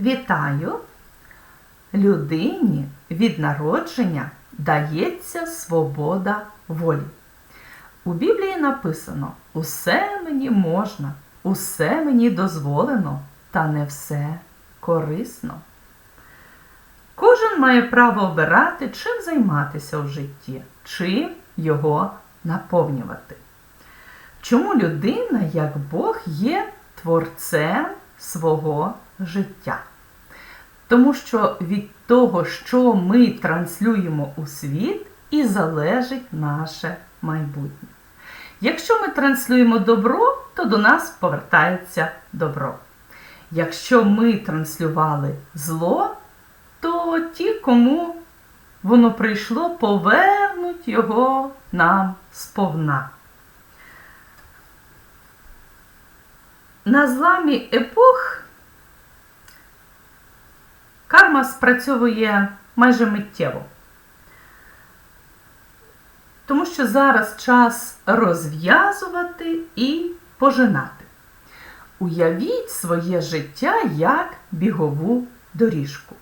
Вітаю! Людині від народження дається свобода волі. У Біблії написано: усе мені можна, усе мені дозволено, та не все корисно. Кожен має право обирати, чим займатися в житті, чим його наповнювати. Чому людина, як Бог, є творцем свого життя? Тому що від того, що ми транслюємо у світ, і залежить наше майбутнє. Якщо ми транслюємо добро, то до нас повертається добро. Якщо ми транслювали зло, то ті, кому воно прийшло, повернуть його нам сповна. На зламі епох карма спрацьовує майже миттєво. Тому що зараз час розв'язувати і пожинати. Уявіть своє життя як бігову доріжку,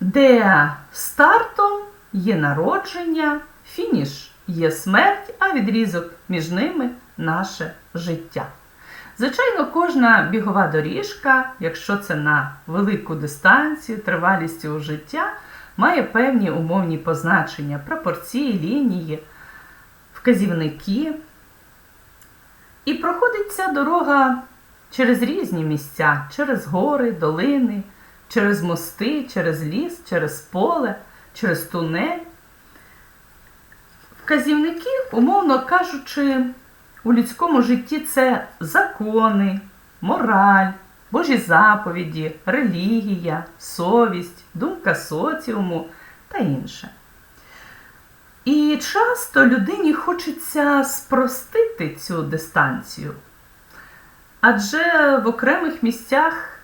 де стартом є народження, фініш є смерть, а відрізок між ними наше життя. Звичайно, кожна бігова доріжка, якщо це на велику дистанцію, тривалістю життя, має певні умовні позначення, пропорції, лінії, вказівники. І проходить ця дорога через різні місця, через гори, долини, через мости, через ліс, через поле, через тунель. Вказівники, умовно кажучи, у людському житті це закони, мораль, Божі заповіді, релігія, совість, думка соціуму та інше. І часто людині хочеться спростити цю дистанцію. Адже в окремих місцях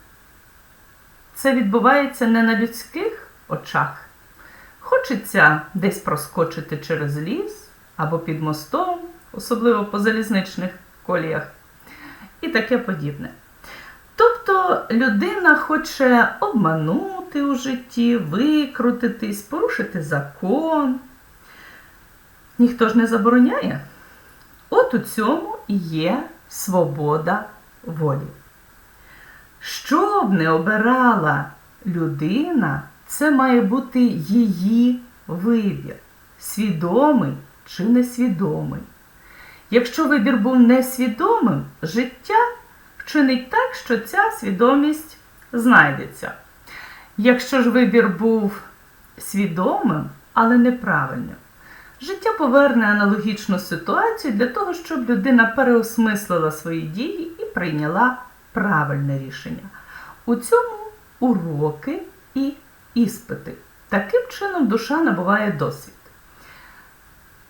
це відбувається не на людських очах. Хочеться десь проскочити через ліс або під мостом, особливо по залізничних коліях, і таке подібне. Тобто людина хоче обманути у житті, викрутитись, порушити закон. Ніхто ж не забороняє. От у цьому і є свобода волі. Що б не обирала людина, це має бути її вибір, свідомий чи несвідомий. Якщо вибір був несвідомим, життя вчинить так, що ця свідомість знайдеться. Якщо ж вибір був свідомим, але неправильним, життя поверне аналогічну ситуацію для того, щоб людина переосмислила свої дії і прийняла правильне рішення. У цьому уроки і іспити. Таким чином душа набуває досвід.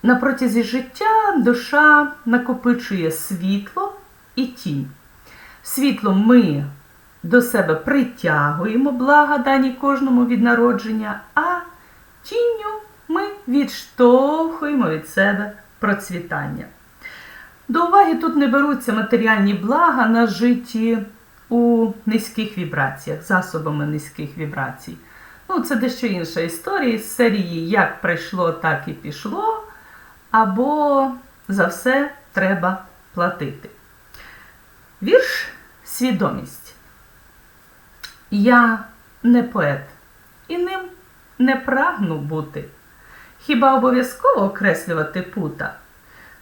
На протязі життя душа накопичує світло і тінь. Світлом ми до себе притягуємо блага дані кожному від народження, а тінню ми відштовхуємо від себе процвітання. До уваги тут не беруться матеріальні блага, нажиті у низьких вібраціях, засобами низьких вібрацій. Ну, Це дещо інша історія з серії Як прийшло, так і пішло, або за все треба платити. Вірш свідомість. Я не поет і ним не прагну бути. Хіба обов'язково окреслювати пута,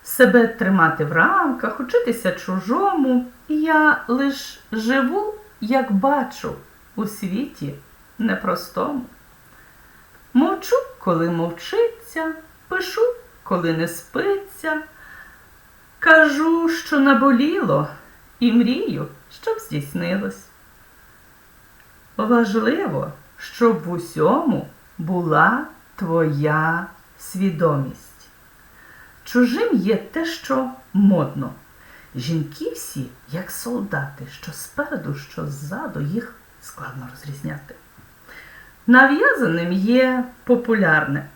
себе тримати в рамках, учитися чужому, я лиш живу, як бачу, у світі непростому. Мовчу, коли мовчиться, пишу, коли не спиться, кажу, що наболіло, і мрію, щоб здійснилось. Важливо, щоб в усьому була твоя свідомість. Чужим є те, що модно. Жінки всі, як солдати, що спереду, що ззаду, їх складно розрізняти. Нав'язаним є популярне.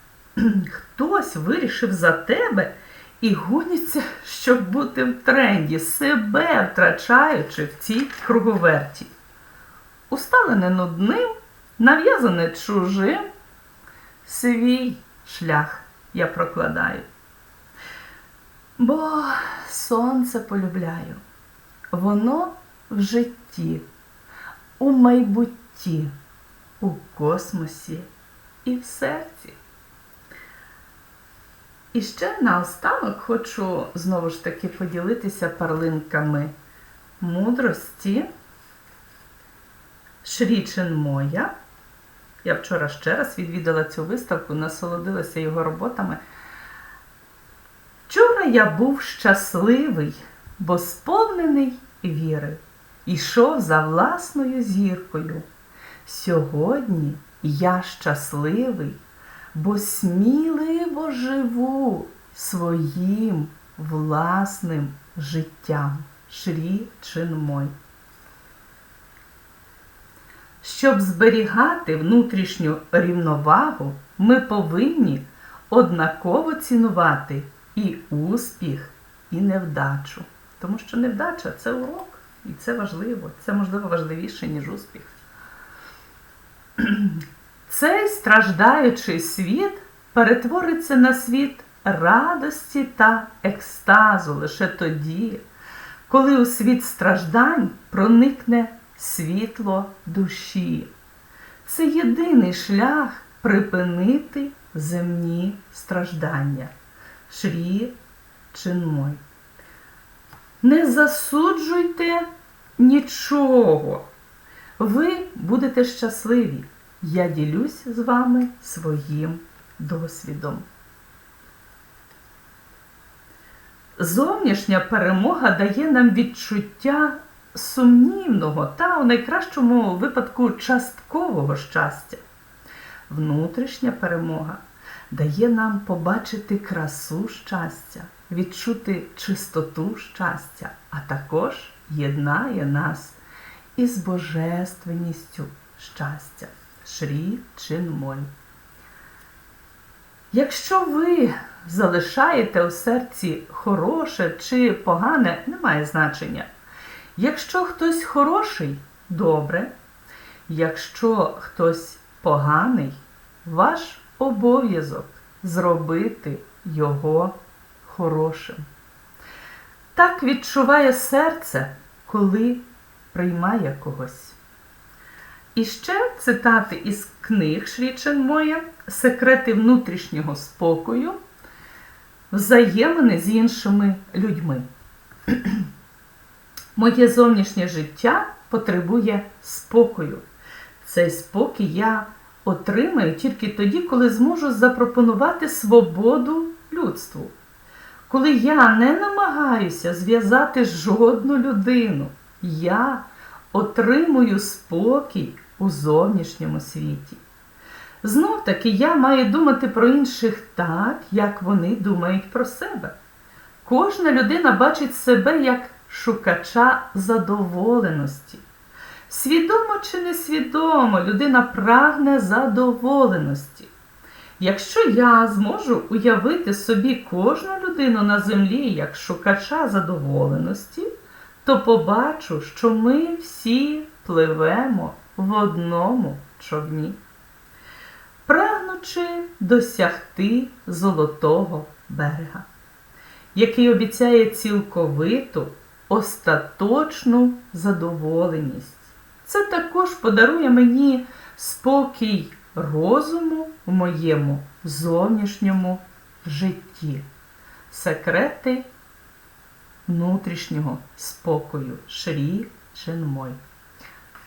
Хтось вирішив за тебе і гоняться, щоб бути в тренді, себе втрачаючи в цій круговерті. усталене нудним, нав'язане чужим, свій шлях я прокладаю. Бо сонце полюбляю, воно в житті, у майбутті, у космосі і в серці. І ще наостанок хочу знову ж таки поділитися перлинками мудрості. Шрічен Моя. Я вчора ще раз відвідала цю виставку, насолодилася його роботами. Вчора я був щасливий, бо сповнений віри, ішов за власною зіркою. Сьогодні я щасливий, бо сміливо живу своїм власним життям. Шрі Чинмой. Щоб зберігати внутрішню рівновагу, ми повинні однаково цінувати і успіх, і невдачу. Тому що невдача це урок, і це важливо, це можливо важливіше, ніж успіх. Цей страждаючий світ перетвориться на світ радості та екстазу лише тоді, коли у світ страждань проникне світло душі. Це єдиний шлях припинити земні страждання. Шрі Чинмой. Не засуджуйте нічого. Ви будете щасливі. Я ділюсь з вами своїм досвідом. Зовнішня перемога дає нам відчуття сумнівного та у найкращому випадку часткового щастя. Внутрішня перемога дає нам побачити красу щастя, відчути чистоту щастя, а також єднає нас із божественністю щастя. Шрі Чинмой. Якщо ви залишаєте у серці хороше чи погане, немає значення. Якщо хтось хороший, добре. Якщо хтось поганий, ваш обов'язок зробити його хорошим. Так відчуває серце, коли приймає когось. І ще цитати із книг Шрічен Моя, секрети внутрішнього спокою, взаємини з іншими людьми. Моє зовнішнє життя потребує спокою. Цей спокій я отримаю тільки тоді, коли зможу запропонувати свободу людству. Коли я не намагаюся зв'язати жодну людину, я отримую спокій у зовнішньому світі. Знов таки я маю думати про інших так, як вони думають про себе. Кожна людина бачить себе як шукача задоволеності. Свідомо чи несвідомо людина прагне задоволеності. Якщо я зможу уявити собі кожну людину на землі як шукача задоволеності, то побачу, що ми всі пливемо в одному човні, прагнучи досягти золотого берега, який обіцяє цілковиту, остаточну задоволеність. Це також подарує мені спокій розуму в моєму зовнішньому житті. Секрети внутрішнього спокою Шрі Чинмой.